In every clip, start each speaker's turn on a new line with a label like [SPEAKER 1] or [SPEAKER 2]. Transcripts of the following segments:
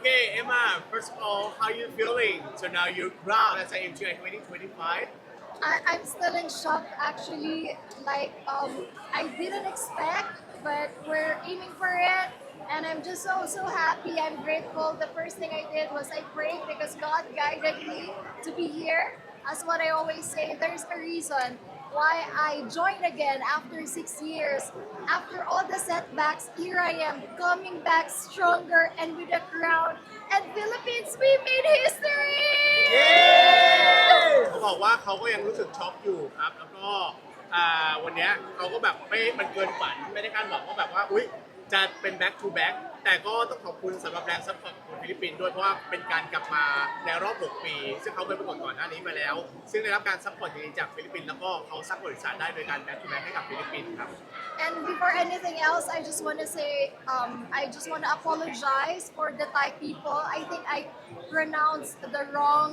[SPEAKER 1] Okay, Emma, first of all, how are you feeling? So now you're proud as I MGI 2025.
[SPEAKER 2] I, I'm still in shock actually. Like um, I didn't expect, but we're aiming for it. And I'm just so so happy. I'm grateful. The first thing I did was I prayed because God guided me to be here. That's what I always say. There's a reason why I joined again after six years. After all the setbacks, here I am coming back stronger and with a crown. And Philippines, we made history!
[SPEAKER 1] เขาบอกว่าเขาก็ยังรู้สึกช็อกอยู่ครับ แล้วก็อ่าวันเนี้ยเขาก็แบบไม่มันเกินฝันไม่ได้คาดหวังว่าแบบว่า อุ้ยจะเป็น back to back แต่ก็ต้องขอบคุณสำหรับแรงซัพพอร์ตของฟิลิปปินส์ด้วยเพราะว่าเป็นการกลับมาในรอบ 6 ปี ซึ่งเขาเคยประกวดก่อนหน้านี้มาแล้ว ซึ่งได้รับการซัพพอร์ตจริงๆจากฟิลิปปินส์แล้วก็เขาสร้างบริษัทได้โดยการ back to back ให้กับฟิลิปปินส์ครับ
[SPEAKER 2] And before anything else, I just want to say, um, I just want to apologize for the Thai people. I think I pronounced the wrong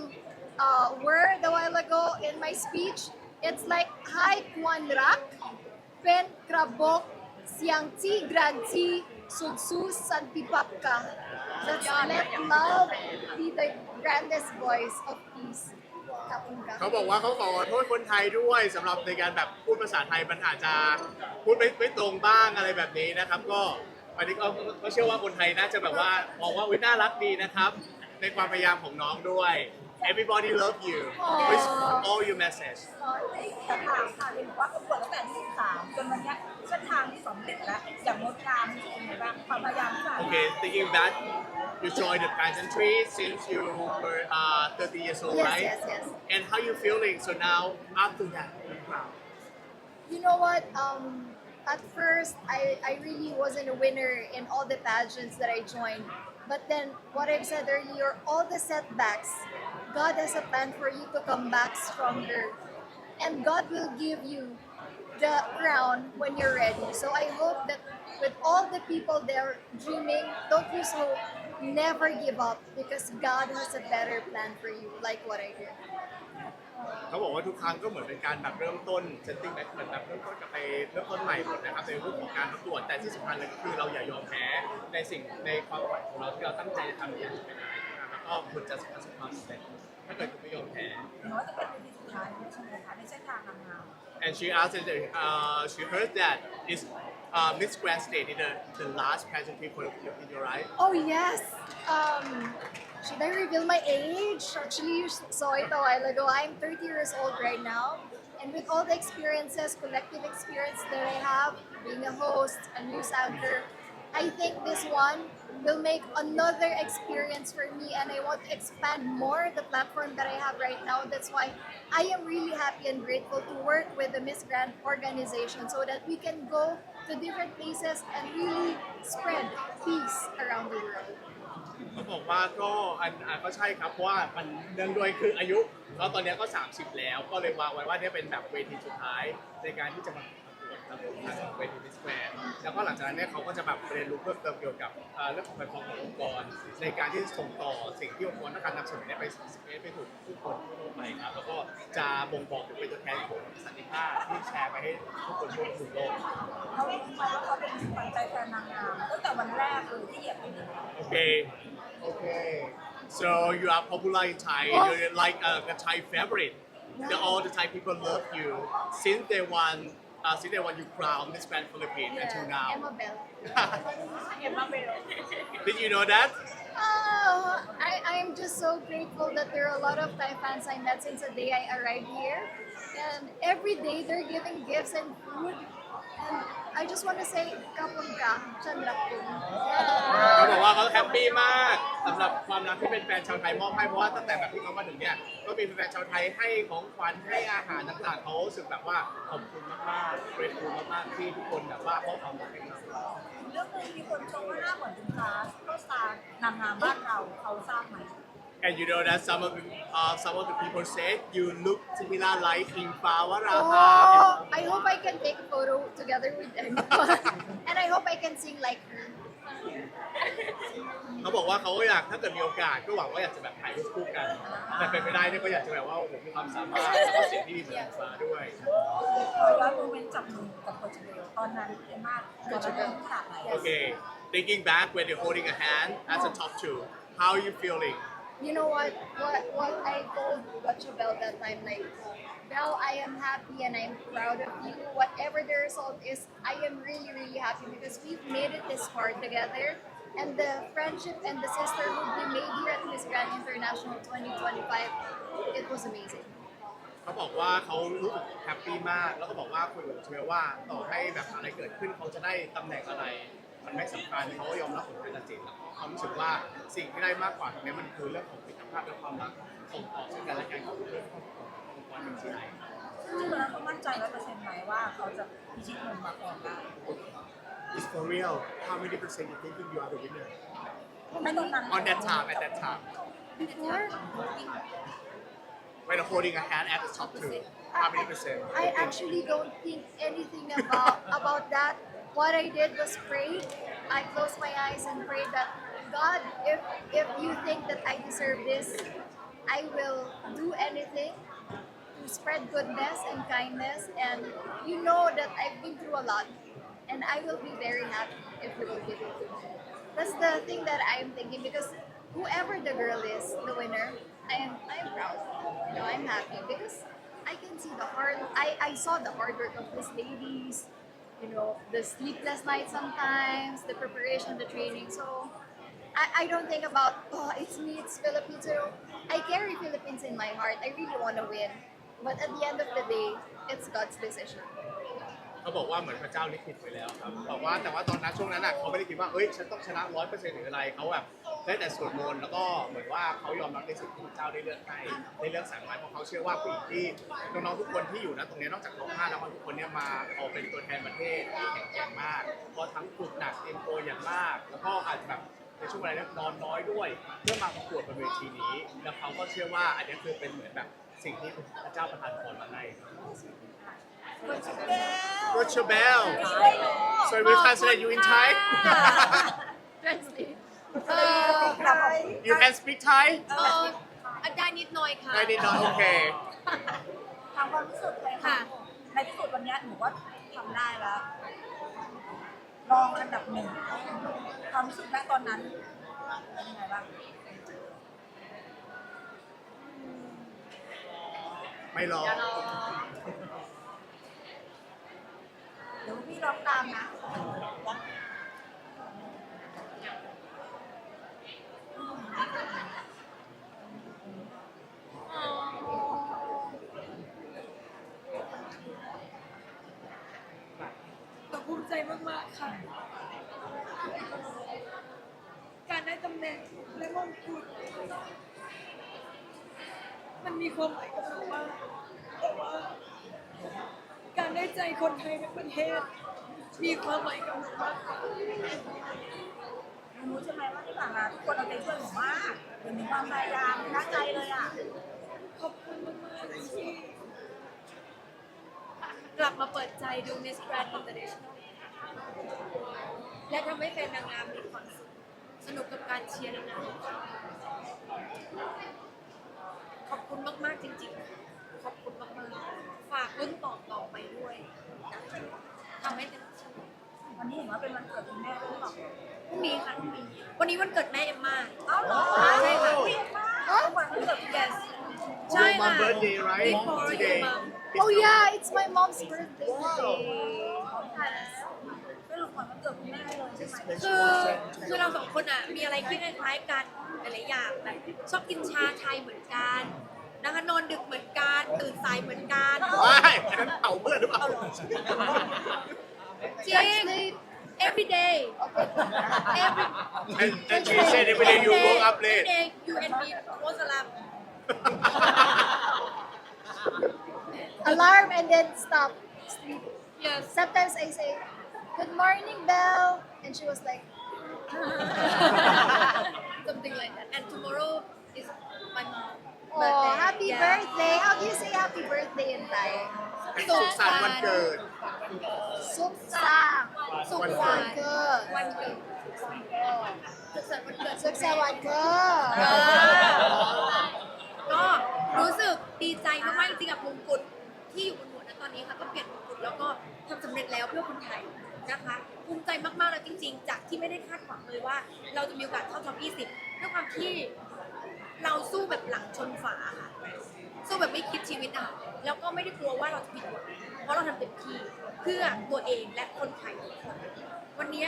[SPEAKER 2] uh, word a while ago in my speech. It's like Hai Kwan Rak, Pen Krabok, Siang Ti Gran Ti, Sudsu Santipapka. That's let love be the grandest voice of peace.
[SPEAKER 1] เขาบอกว่าเขาขอโทษคนไทยด้วยสำหรับในการแบบพูดภาษาไทยมันอาจจะพูดไม่ไม่ตรงบ้างอะไรแบบนี้นะครับ ก็อันนี้ก็ก็เชื่อว่าคนไทยน่าจะแบบว่า มองว่าอุ๊ยน่ารักดีนะครับ ในความพยายามของน้องด้วย everybody love you with all your message
[SPEAKER 2] Oh, thank
[SPEAKER 3] แต่ถามค่ะเห็นว่าประกวดตั้งแต่ที่13จนวันเนี้ยเส้นทางที่สำเร็จแล้ว อย่างงดงามนี่เป็นไงบ้างความพยายามที่ผ่านมา
[SPEAKER 1] okay thinking back you joined the pageantry since you were uh, 30 years old
[SPEAKER 2] Yes,
[SPEAKER 1] right
[SPEAKER 2] yes, yes.
[SPEAKER 1] and how you feeling so now after that you're proud
[SPEAKER 2] You know what? Um, at first, I, I really wasn't a winner in all the pageants that I joined. But then, what I've said earlier, all the setbacks, God has a plan for you to come back stronger. And God will give you the crown when you're ready. So I hope that with all the people there dreaming, don't lose hope, never give up because God has a better plan for you, like what I did.
[SPEAKER 1] เขาบอกว่าทุกครั้งก็เหมือนเป็นการแบบเริ่มต้น setting back เหมือนแบบเริ่มต้นกลับไปเริ่มต้นใหม่หมดนะครับในรูปของการประกวดแต่ที่สำคัญเลยก็คือเราอย่ายอมแพ้ในสิ่งในความฝันของเราที่เราตั้งใจจะทำอย่างเป็นอะไรนะครับแล้ว ก็คุณจะประสบความสำเร็จถ้าเกิดคุณไม่ยอมแพ้
[SPEAKER 3] น้อยจะเป็นปีสุดท้ายใช่ไหมคะในเส้นทางนางงาม
[SPEAKER 1] and she asked that uh, she heard that is uh, Miss Grand State in the, the last pageantry for in your life
[SPEAKER 2] Oh yes. Um, should I reveal my age? Actually, you saw it a while ago. I'm 30 years old right now, and with all the experiences, collective experience that I have, being a host, a news anchor, I think this one will make another experience for me, and I want to expand more the platform that I have right now. That's why I am really happy and grateful to work with the Miss Grand organization so that we can go to different places and really spread peace around the world.
[SPEAKER 1] เขาบอกว่าก็อันอันก็ใช่ครับเพราะว่ามันเนื่องด้วยคืออายุเขาตอนเนี้ยก็ 30 แล้ว ก็เลยวางไว้ว่าเนี่ยเป็นแบบเวทีสุดท้ายในการที่จะมาประกวด ครับผมทางเวทีมิสแกรนแล้วก็หลังจากนั้นเนี่ยเขาก็จะแบบเรียนรู้เพิ่มเติมเกี่ยวกับเอ่อเรื่องของแพลตฟอร์มขององค์กร ในการที่ส่งต่อสิ่งที่องค์กรต้องการนำเสนอเนี่ยไปสเปซไปถูกทุกคนทั่วไปครับแล้วก็จะบ่งบอกถึงเป็นตัวแทนของสันติภาพที่แชร์ไปให้ทุกคนทั่วทุกโลก
[SPEAKER 3] เขารู้ไหมว่าเขาเป็นขวัญใจแฟนนางงามตั้งแต่วันแรกเลยที่เหยียบเป็น
[SPEAKER 1] Okay. Okay. So you are popular in Thai.
[SPEAKER 2] Oh.
[SPEAKER 1] You're like a, a Thai favorite. The, all the Thai people love you since they won. uh, see day one you crowned Miss Grand Philippines until now.
[SPEAKER 2] Emma Bell.
[SPEAKER 3] Emma Bell.
[SPEAKER 1] Did you know that?
[SPEAKER 2] Oh, I, I'm just so grateful that there are a lot of Thai fans I met since the day I arrived here. And every day they're giving gifts and food. And I just want to say, kapun ka, chandrapun.
[SPEAKER 1] เขาบอกว่าเขาแฮปปี้มากสำหรับความรักที่เป็นแฟนชาวไทยมอบให้เพราะว่าตั้งแต่แบบที่เขามาถึงเนี่ยก็มีแฟนชาวไทยให้ของขวัญให้อาหารต่างๆเขารู้สึกแบบว่าขอบคุณมากๆเกรดฟูมากๆที่ทุกคนแบบว่าเพราะความรักให้เรา
[SPEAKER 3] เรื่องนึงมีคนชมว่าหน้าเหมือนคุณคลาสก็สตาร์นางงามบ้านเราเขาทราบไหม
[SPEAKER 1] And you know that some of the, uh, some of the people said you look similar like in Pawaraha.
[SPEAKER 2] Oh, I hope I can take a photo together with Emma. and I hope I can sing like her.
[SPEAKER 1] เขาบอกว่าเขาก็อยากถ้าเกิดมีโอกาสก็หวังว่าอยากจะแบบถ่ายรูปคู่กัน แต่เป็นไปได้เนี่ยก็อยากจะแบบว่าโอ้โหมีความสามารถแล้วก็เสียงที่ดีเหมือนฟ้าด้วย
[SPEAKER 3] ขอย้อนโมเมนต์จับมือกับโคชเบลตอนนั้นเอ็มมาตอนนั้นเป็นขนาดไหน
[SPEAKER 1] Okay thinking back when you're holding a hand as a top two how you feeling
[SPEAKER 2] You know what? What what I told Gotcha Bell that time, like, Bell, I am happy and I'm proud of you. Whatever the result is, I am really, really happy because we've made it this far together. And the friendship and the sisterhood we made here at Miss Grand International 2025, it was amazing.
[SPEAKER 1] เขาบอกว่าเขารู้สึกแฮปปี้มาก แล้วก็บอกว่าคุยกับเชลว่าต่อให้แบบอะไรเกิดขึ้นเขาจะได้ตำแหน่งอะไร มันไม่สำคัญเขาก็ยอมรับผลการตัดสินแล้วเขารู้สึกว่าสิ่งที่ได้มากกว่าตรงนี้มันคือเรื่องของมิตรภาพและความรักส่งต่อซึ่งกันและกันของเพื่อนครอบครัวองค์กรเป็นที่ไหน
[SPEAKER 3] ซึ่งตอนนั้นเขามั่นใจร้อยเปอร์เซ็นต์ไหมว่าเขาจะพิชิตมุมมาก่อนได้
[SPEAKER 1] Is for real how many percent you think you are the winner
[SPEAKER 3] ไม่ตอนนั้น
[SPEAKER 1] on that time at that time
[SPEAKER 2] Before,
[SPEAKER 1] when holding a hand at the top two how many percent
[SPEAKER 2] I actually don't think anything about about that. What I did was pray. I closed my eyes and prayed that God, if if you think that I deserve this, I will do anything to spread goodness and kindness. And you know that I've been through a lot, and I will be very happy if you will give it to me. That's the thing that I'm thinking because whoever the girl is, the winner, I am I am proud. You know, I'm happy because I can see the hard. I I saw the hard work of these ladies. You know, the sleepless nights sometimes, the preparation, the training. So I, I don't think about oh it's me, it's Philippines. I carry Philippines in my heart. I really want to win, but at the end of the day, it's God's decision.
[SPEAKER 1] เขาบอกว่าเหมือนพระเจ้าลิขิตไว้แล้วครับบอกว่าแต่ว่าตอนนั้นช่วงนั้นอะเขาไม่ได้คิดว่าเอ้ยฉันต้องชนะร้อยเปอร์เซ็นต์หรืออะไรเขาแบบได้แต่สวดมนต์แล้วก็เหมือนว่าเขายอมรับในสิ่งที่พระเจ้าได้เลือกให้ได้เลือกสรรไว้เพราะเขาเชื่อว่าผู้หญิงที่น้องๆทุกคนที่อยู่นะตรงนี้นอกจากน้องห้าแล้วทุกคนเนี่ยมาเอาเป็นตัวแทนประเทศที่แข็งแกร่งมากเพราะทั้งฝึกหนักเตรียมตัวอย่างมาก แล้วก็อาจจะแบบในช่วงเวลานั้นนอนน้อยด้วย เพื่อมาประกวดบนเวทีนี้ แล้วเขาก็เชื่อว่าอันนี้คือเป็นเหมือนแบบสิ่งที่พระเจ้าประทานพรมาให้ What's your bell? So we translate you in Thai?
[SPEAKER 2] Translate.
[SPEAKER 3] เออ
[SPEAKER 1] You can speak Thai?
[SPEAKER 4] เออได้นิดหน่อยค่ะ
[SPEAKER 1] I did not. Okay.
[SPEAKER 3] ทางความรู้สึกเลยค่ะ ในที่สุดวันนี้หนูก็ทำได้แล้ว รองอันดับหนึ่งความรู้สึกณตอนนั้นเป็นยังไงบ้าง
[SPEAKER 1] ไม่รอ
[SPEAKER 3] เดี๋ยวพี่ ร้องตามนะ
[SPEAKER 4] ก็ภูมิใจมากๆค่ะ การได้ตำแหน่งและมงกุฎมันมีความหมายกับหนูมากแต่ว่าการได้ใจคนไทยทั้งประเทศ มีความหมายกับหนูมากกว่า
[SPEAKER 3] หนูรู้ใช่ไหมว่าที่ผ่านมาทุกคนเอาใจช่วยหนูมากเห็นถึงความพยายามตั้งใจเลยอะ
[SPEAKER 4] ขอบคุณมากๆที่กลับมาเปิดใจดู Miss Grand International และทำให้แฟนนางงามมีความสุขสนุกกับการเชียร์นางงามขอบคุณมาก ๆ จริง ๆ ขอบคุณมากๆฝากรุ่นต่อต่อๆไปด้วยทำให้เต็มที่
[SPEAKER 3] วันนี้เห็นว่าเป็นวันเกิดคุณแม่ด้วยหรือเปล่า
[SPEAKER 4] พรุ่งนี้ค่ะพรุ่งนี้วันนี้วันเกิดแม่เอ็มมา
[SPEAKER 3] เอ้าเหรอ
[SPEAKER 4] ใช่ค่ะ
[SPEAKER 3] อุ๊ยมากวันเกิดคุณแม่
[SPEAKER 4] yes ใช่
[SPEAKER 1] Your
[SPEAKER 4] ค่ะ
[SPEAKER 1] mom birthday, right?
[SPEAKER 4] before
[SPEAKER 1] Today.
[SPEAKER 4] your mom
[SPEAKER 2] Oh yeah, it's my mom's birthday today.
[SPEAKER 3] เป็นของขวัญวันเกิดคุณแม่เลยใช่ไหม
[SPEAKER 4] คือคือเราสองคนอะมีอะไรที่คล้ายๆกันหลายๆอย่างแบบชอบกินชาไทยเหมือนกันนะคะนอนดึกเหมือนกันตื่นสายเหมือนกัน
[SPEAKER 1] ว้ายอันนั้นเผาเพื่อนหรือเปล่า
[SPEAKER 4] จริง every day every
[SPEAKER 1] And and she said every day you woke up
[SPEAKER 4] every
[SPEAKER 1] late.
[SPEAKER 4] day you and me close alarm
[SPEAKER 2] Alarm and then stop. Sleep.
[SPEAKER 4] yes
[SPEAKER 2] Sometimes I say, Good morning, Belle. And she was like,
[SPEAKER 4] something like that and tomorrow is my mom
[SPEAKER 2] Oh, happy
[SPEAKER 4] Yeah.
[SPEAKER 2] birthday. How do you say happy birthday in Thai?
[SPEAKER 1] สุขสันต์วันเกิด
[SPEAKER 2] Sup sang.
[SPEAKER 4] สุข
[SPEAKER 1] วัน
[SPEAKER 4] สั
[SPEAKER 1] เกิ
[SPEAKER 4] น
[SPEAKER 1] ด
[SPEAKER 4] ต์
[SPEAKER 2] Good.
[SPEAKER 4] วันเกิดสุขสันต์วันเกิด
[SPEAKER 2] Sup sang one
[SPEAKER 4] เอ
[SPEAKER 2] good.
[SPEAKER 4] อก็รู้สึกดีใจมากๆจริงๆกับมงกุฎที่อยู่บนหัวนะตอนนี้ค่ะก็เปลี่ยนมงกุฎแล้วก็ทำสำเร็จแล้วเพื่อคนไทยนะคะภูมิใจมากๆเลยจริง ๆ จากที่ไม่ได้คาดหวังเลยว่า เราจะมีโอกาสเข้าท็อป 20 ด้วยความที่ เราสู้แบบหลังชนฝาค่ะสู้แบบไม่คิดชีวิตอะแล้วก็ไม่ได้กลัวว่าเราจะผิดหวังเพราะเราทำเต็มที่เพื่อตัวเองและคนไทยทุกคนวันนี้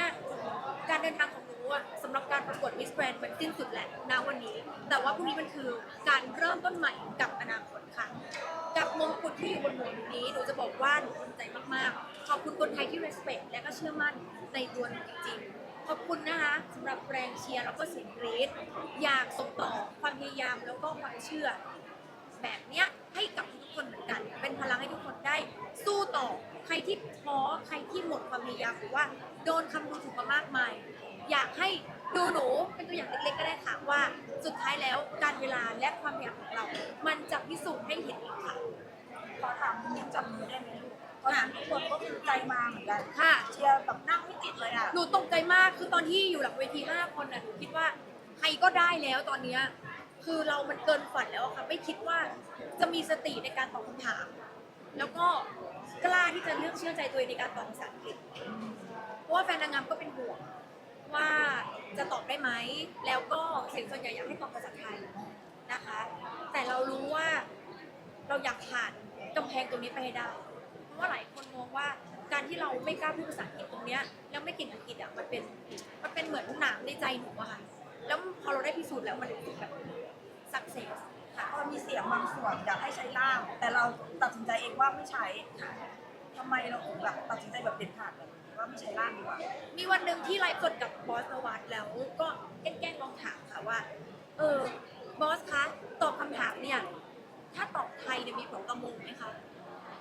[SPEAKER 4] การเดินทางของหนูอะสำหรับการประกวดมิสแกรนมันสิ้นสุดแหละณวันนี้ แต่ว่าพรุ่งนี้มันคือการเริ่มต้นใหม่กับอนาคตค่ะ กับมงกุฎที่อยู่บนหัวหนูนี้หนูจะบอกว่าหนูภูมิใจมากๆ ขอบคุณคนไทยที่ respect และก็เชื่อมั่นในตัวหนูจริงๆ ขอบคุณนะคะสำหรับแรงเชียร์แล้วก็เสียงกรี๊ดอยากส่งต่อความพยายามแล้วก็ความเชื่อ แบบเนี้ยให้กับทุกคนเหมือนกัน เป็นพลังให้ทุกคนได้ สู้ต่อใครที่ท้อใครที่หมดความพยายามหรือว่าโดนคำดูถูกมามากมาย อยากให้ดูหนูเป็นตัวอย่างเล็กๆก็ได้ค่ะว่า สุดท้ายแล้วการเวลาและความพยายามของเรา มันจะพิสูจน์ให้เห็นเองค่ะ
[SPEAKER 3] ขอถามจับมือได้ไหมลูก ตอนนั้นทุกคนก็คือใจมาเหมือนกัน
[SPEAKER 4] ค่ะ
[SPEAKER 3] เชียร์แบบนั่งไม่ติดเลยอะ
[SPEAKER 4] หนูตกใจมากคือตอนที่อยู่หลังเวทีห้าคนน่ะหนูคิดว่าใครก็ได้แล้วตอนเนี้ยคือเรามันเกินฝันแล้วอะค่ะ ไม่คิดว่าจะมีสติในการตอบคำถาม แล้วก็กล้าที่จะเลือกเชื่อใจตัวเองในการตอบภาษาอังกฤษ เพราะว่าแฟนนางงามก็เป็นห่วงว่าจะตอบได้ไหม แล้วก็เสียงส่วนใหญ่อยากให้ตอบภาษาไทยนะคะ แต่เรารู้ว่าเราอยากผ่านกำแพงตรงนี้ไปให้ได้เพราะ ว่าหลายคนมองว่าการที่เราไม่กล้าพูดภาษาอังกฤษตรงเนี้ยแล้วไม่เก่งอังกฤษอะมันเป็นมันเป็นเหมือนหนามในใจหนูอะค่ะแล้วพอเราได้พิสูจน์แล้วมันรู้สึกแบบสักเซสค่ะ
[SPEAKER 3] พอมีเสียงบางส่วนอยากให้ใช้ล่าม แต่เราตัดสินใจเองว่าไม่ใช้ทำไมเราถึงแบบตัดสินใจแบบเด็ดขาดแบบว่าไม่ใช้ล่ามดีกว่า
[SPEAKER 4] มีวันหนึ่งที่ไลฟ์สดกับบอสนวัตแล้วก็แกล้งลองถามค่ะว่า เออบอสคะตอบคำถามเนี่ย ถ้าตอบไทยเนี่ยมีผลกระมงไหมคะ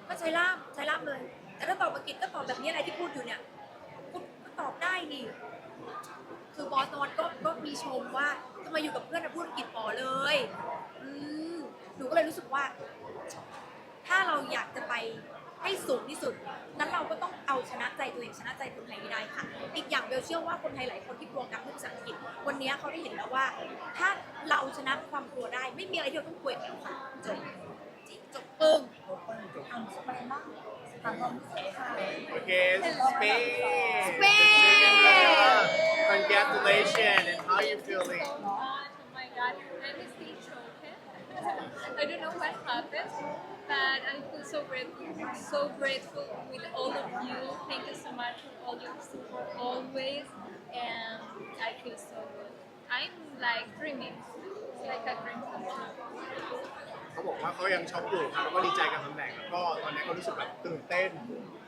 [SPEAKER 4] ก็ใช้ล่ามใช้ล่ามเลย แต่ถ้าตอบอังกฤษก็ตอบแบบนี้อะไรที่พูดอยู่เนี่ยก็ก็ตอบได้นี่ คือบอสนวัตก็ก็มีชมว่าทำไมอยู่กับเพื่อนนะพูดอังกฤษปอเลยอืมหนูก็เลยรู้สึกว่า ถ้าเราอยากจะไปให้สูงที่สุด นั้นเราก็ต้องเอาชนะใจตัวเองชนะใจคนไทยให้ได้ค่ะ อีกอย่างเบลเชื่อว่าคนไทยหลายคนที่กลัวการพูดภาษาอังกฤษ วันนี้เขาได้เห็นแล้วว่า ถ้าเราชนะความกลัวได้ ไม่มีอะไรที่เราต้องกลัวอีกแล้วค่ะจบจริงจบปึ้ง
[SPEAKER 1] Okay, Spain.
[SPEAKER 4] Spain.
[SPEAKER 1] Congratulations. And how are you feeling?
[SPEAKER 5] Oh my god, I'm still choked. I don't know what happened, but I feel so grateful, so grateful with all of you. Thank you so much for all your support always, and I feel so good. I'm like dreaming, it's like a dream come true.
[SPEAKER 1] เขาบอกว่าเขายังช็อกอยู่ครับแล้วก็ดีใจกับตำแหน่งแล้วก็ตอนนี้ก็รู้สึกแบบตื่นเต้น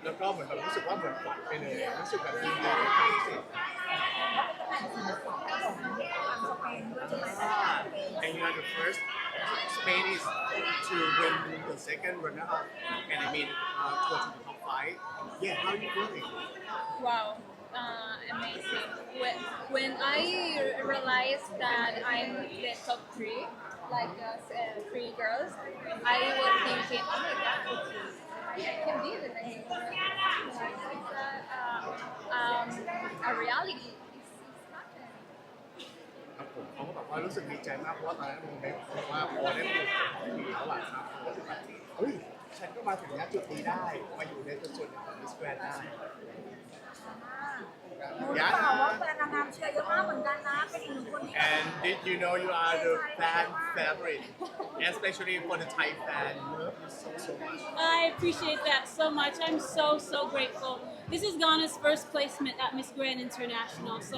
[SPEAKER 1] แล้วก็เหมือนแบบรู้สึกว่าเหมือนฝันไปเลยรู้สึกแบบดีใจกับความรู้สึก And you are the first Spain is to win the second runner up and I mean uh, towards the top five. Yeah, how you feeling?
[SPEAKER 5] Wow, uh, amazing. When, when I realized that I'm the top three, like us uh, three girls, I was thinking, oh my god, I can be the next one. It's a, uh, um, a reality. It's, it's happening.
[SPEAKER 1] ครับผมเขาก็แบบว่ารู้สึกดีใจมากเพราะว่าตอนนั้นมึงได้บอกว่าพอได้พูดมีแล้วอะครับเขารู้สึกแบบเฮ้ยฉันก็มาถึงณจุดนี้ได้ มาอยู่ในจุดๆของมิสแกรนได้
[SPEAKER 3] เชียร์เยอะมากเหมือนกันนะ เป็นอีกหนึ่งคนที่
[SPEAKER 1] And did you know you are the fan favorite especially for the Thai fan love you so so much
[SPEAKER 6] I appreciate that so much. I'm so, so grateful. This is Ghana's first placement at Miss Grand International. So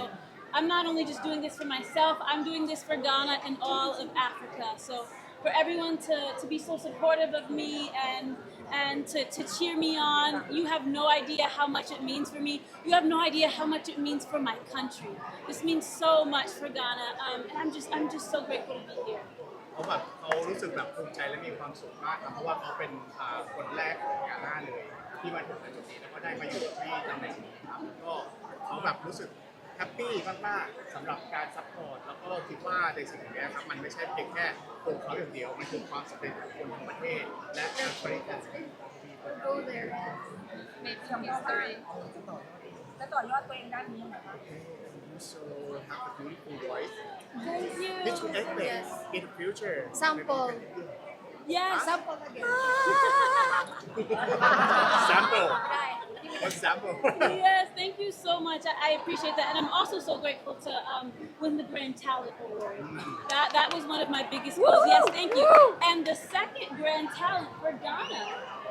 [SPEAKER 6] I'm not only just doing this for myself, I'm doing this for Ghana and all of Africa. So for everyone to, to be so supportive of me and and to, to cheer me on, you have no idea how much it means for me. You have no idea how much it means for my country. This means so much for Ghana. Um, and I'm just I'm just so grateful to be here.
[SPEAKER 1] เขาแบบเขารู้สึกแบบภูมิใจและมีความสุขมากครับเพราะว่าเขาเป็นอ่าคนแรกของกาหน้าเลย ที่มาถึงในจุดนี้แล้วก็ได้มาอยู่ที่ตำแหน่งนี้ครับแล้วก็เขาแบบรู้สึกแ ฮปปี้มากๆสำหรับการซัพพอร์ตแล้วก็คิดว่าในสิ่งนี้ครับมันไม่ใช่เพียงแค่ตัวเขาอย่างเดียว มันคือความสำเร็จของคนทั้งประเทศ และการบริการสิ่ง
[SPEAKER 2] Go there.
[SPEAKER 5] Maybe history.
[SPEAKER 3] จะต่อยอดตัวเองด้านนี้ยังไงบ้าง
[SPEAKER 1] You so have a beautiful voice.
[SPEAKER 6] Thank you.
[SPEAKER 1] Did you expect
[SPEAKER 2] Yes.
[SPEAKER 1] in the future?
[SPEAKER 2] Sample.
[SPEAKER 6] Yes.
[SPEAKER 2] Sample again.
[SPEAKER 1] Sample.
[SPEAKER 4] ได้
[SPEAKER 1] What sample?
[SPEAKER 6] Yes. Thank you so much. I, I appreciate that, and I'm also so grateful to um, win the Grand Talent Award. That that was one of my biggest goals. Yes, thank you. And the second Grand Talent for Ghana.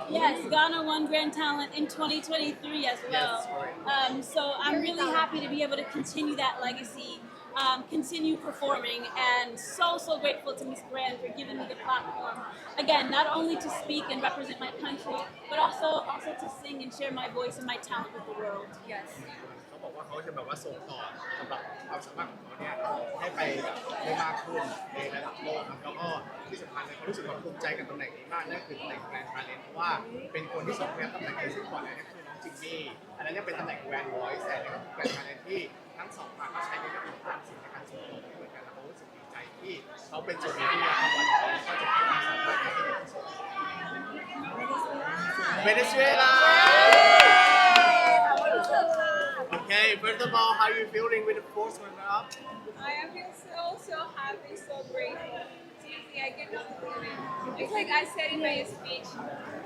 [SPEAKER 6] Yes, Ghana won Grand Talent in 2023 as well. Um, so I'm really happy to be able to continue that legacy, um, continue performing, and so so grateful to Miss Grand for giving me the platform. Again, not only to speak and represent my country, but also also to sing and share my voice and my talent with the world. Yes.
[SPEAKER 1] เขาบอกว่าเขาจะแบบว่าส่งต่อสำหรับความสามารถของเขาเนี่ยให้ไปแบบได้มากขึ้นในระดับโลกครับแล้วก็ที่สำคัญเลยเขารู้สึกว่าภูมิใจกับตำแหน่งนี้มากนั่นคือตำแหน่งแกรนด์ทาเลนเพราะว่าเป็นคนที่สองเรียนตำแหน่งนี้ซึ่งก่อนหน้านี้คือน้องจิมมี่อันนั้นเนี่ยเป็นตำแหน่งแกรนด์วอยซ์แต่เนี่ยคือแกรนด์ทาเลนที่ ทั้งสองฝ่ายก็ใช้ในเรื่องของการสื่อในการส่งต่อเหมือนกันแล้วเขารู้สึกดีใจที่เขาเป็นส่วนหนึ่งที่อยากทำวันนี้ก็จะให้ความสามารถในที่ดีที่สุดเวเนซุเอลา Okay, first of all, how you feeling with the first runner up?
[SPEAKER 5] I am feel so so happy, so grateful. Seriously, I cannot believe it. It's like I said in my speech,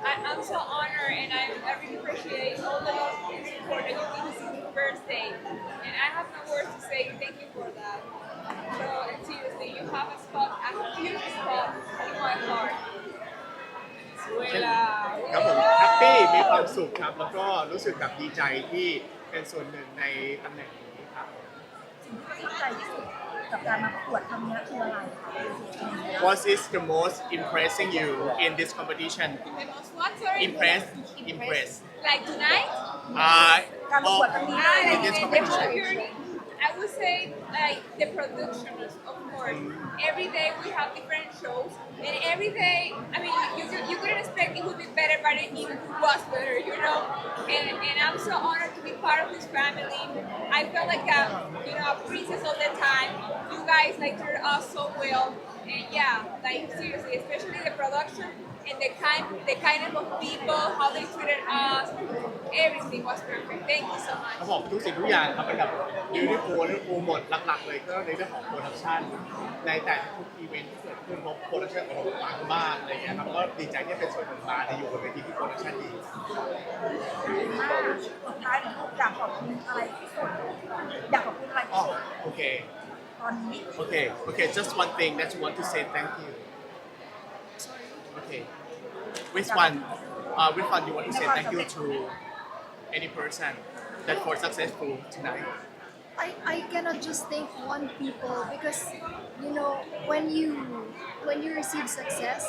[SPEAKER 5] I, I'm so honored and I, I really appreciate all the love and support that you give me since the First day. And I have no words to say thank you for that. So and seriously, you have a spot, a huge spot in my heart.
[SPEAKER 1] ครับผมแฮปปี้มีความสุขครับ แล้วก็รู้สึกแบบดีใจที่เป็นส่วนหนึ่งในตำแหน่งนี้ครับ
[SPEAKER 3] สิ่งที่ประทับใจที่สุดกับการมาประกวดครั้งนี้คืออะไรคะ
[SPEAKER 1] What is the most impressing you in this competition
[SPEAKER 5] The most what, sorry?
[SPEAKER 1] Impress Impress
[SPEAKER 5] Like tonight?
[SPEAKER 1] Uh,
[SPEAKER 3] oh,
[SPEAKER 5] ah, I. I would say like the production, of course. Every day we have different shows, and every day, I mean, you, you, you couldn't expect it would be better, but it was better, you know. And, and I'm so honored to be part of this family. I feel like a you know a princess all the time. You guys like treat us so well, and yeah, like seriously, especially the production and the kind the kindness of people, how they treated us. Everything was perfect. Thank you so much.
[SPEAKER 1] เขาบอกทุกสิ่งทุกอย่างครับเป็นแบบยูนิโคเรื่องฟูหมดหลักๆเลยก็ในเรื่องของโปรดักชันในแต่ทุกอีเวนท์ที่เกิดขึ้นเพราะโปรดักชันของเราปังมากอะไรเงี้ยครับก็ดีใจที่เป็นส่วนหนึ่งมาในอยู่บนเวทีที่โปรดักชันดี
[SPEAKER 3] สุดท้ายหนูอยากขอบคุณอะไรที่สุดอยากขอบคุณอะไรที่
[SPEAKER 1] อ๋อ
[SPEAKER 3] สุด
[SPEAKER 1] โอเค
[SPEAKER 3] ตอนนี้
[SPEAKER 1] Okay, okay, just one thing that you want to say thank you. Okay. Which one, uh, which one you want to say thank you to any person that for successful tonight?
[SPEAKER 2] I, I cannot just thank one people because you know when you when you receive success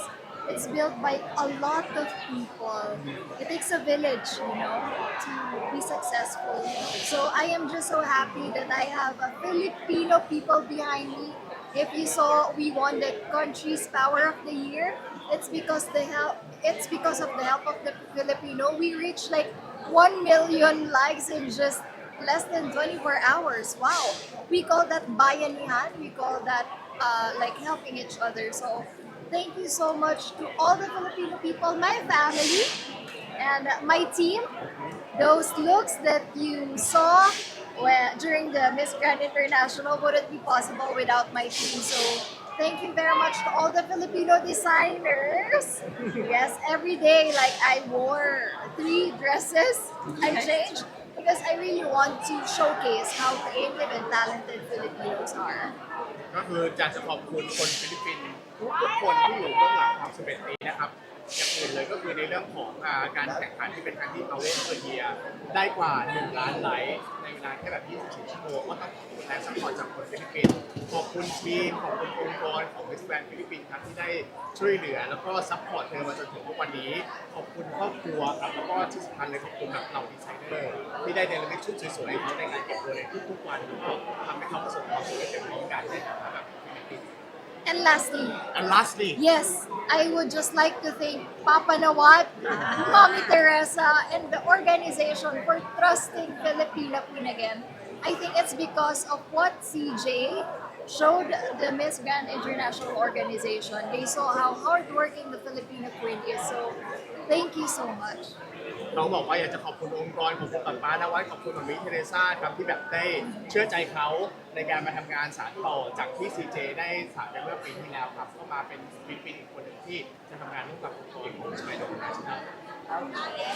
[SPEAKER 2] it's built by a lot of people it takes a village you know to be successful so i am just so happy that i have a filipino people behind me if you saw we won the country's power of the year it's because the help it's because of the help of the filipino we reached like 1 million likes in just less than 24 hours. Wow. We call that bayanihan. We call that uh, like helping each other. So thank you so much to all the Filipino people, my family, and my team. Those looks that you saw when, during the Miss Grand International wouldn't be possible without my team. So thank you very much to all the Filipino designers. Yes, every day, like I wore three dresses. I changed because I really want to showcase how creative and talented Filipinos are.
[SPEAKER 1] ก็คืออยากจะขอบคุณคนฟิลิปปินส์ทุกๆคนที่อยู่เบื้องหลังความสำเร็จนี้นะครับ อย่างอื่นเลยก็คือในเรื่องของอ่าการแข่งขันที่เป็นครั้งที่ Power of the Year ได้กว่า 1 ล้านไลค์ในเวลาแค่แบบ24ชั่วโมงก็ต้องขอบคุณแรงสปอร์ตจากคนฟิลิปปินส์ขอบคุณทีมขอบคุณองค์กรของ Miss Grand ฟิลิปปินส์ครับที่ได้ช่วยเหลือ แล้วก็ซัพพอร์ตเธอมาจนถึงทุกวันนี้ ขอบคุณครอบครัวครับแล้วก็ที่สำคัญเลยขอบคุณแบบเหล่าดีไซเนอร์ที่ได้เนรมิตชุดสวยๆให้เขาในการเก็บตัวในทุกๆวันแล้วก็ทำให้เขาประสบความสำเร็จในการได้แบบฟิลิปปินส์
[SPEAKER 2] And lastly,
[SPEAKER 1] And lastly,
[SPEAKER 2] yes, I would just like to thank Papa Nawat, Mommy Teresa, and the organization for trusting Filipina Queen again. I think it's because of what CJ showed the Miss Grand International organization. They saw how hardworking the Filipino Queen is. So, thank you so much.
[SPEAKER 1] น้องบอกว่าอยากจะขอบคุณองค์กรขอบคุณป๊าป้านวัดขอบคุณหมอมิเทเรซ่าครับที่แบบได้เชื่อใจเขาในการมาทำงานสานต่อจากที่ CJ ได้สานไปเมื่อปีที่แล้วครับก็มาเป็นฟิลิปปินส์อีกคนหนึ่ง ที่จะทำงานร่วมกับองค์กรของชัยดงนาชนา